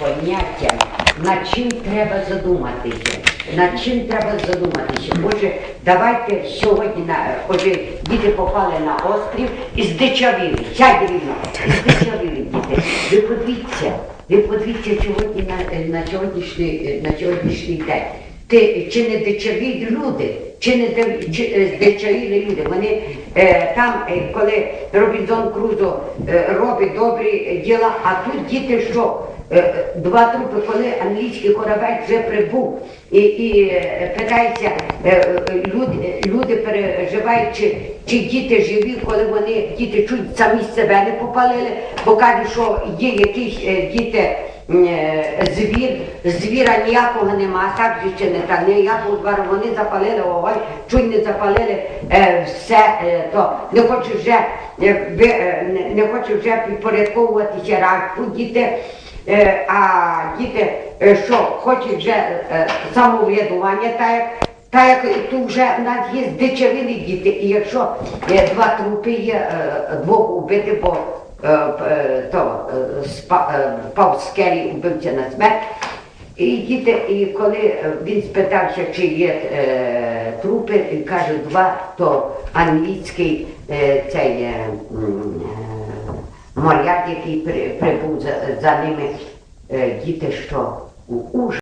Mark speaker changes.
Speaker 1: поняття, над чим треба задуматися. Над чим треба задуматися? Отже, давайте сьогодні на отже, діти попали на острів і здичавіли. Сядь рівно, здичавіли діти. Ви подивіться, ви подивіться сьогодні на, на сьогоднішній на сьогоднішній день. Ти чи не дичаві люди, чи не е, здичавілі люди. Вони е, там, е, коли Робінзон Крузо е, робить добрі діла, а тут діти що? Е, е, Два трупи, коли англійський корабель вже прибув і, і е, питається, е, е, люди, люди переживають, чи, чи діти живі, коли вони діти чуть самі себе не попалили, бо кажуть, що є якісь е, діти. Звір, звіра ніякого нема, так чи ніякого двору, вони запалили ой, чуть не запалили е, все, е, то. Не хочу вже, е, е, не, не хочу вже підпорядковуватися раку діти, е, а діти, е, що хочуть вже е, самоврядування, так як та як тут вже в нас є здичавілі діти, і якщо е, два трупи є, е, двох убити, бо то впав скелі, убивця на смерть. І діти, і коли він спитався, чи є е, трупи, і каже, два, то англійський е, цей е, моряк, який при- прибув за, за ними, е, діти що? У ужас.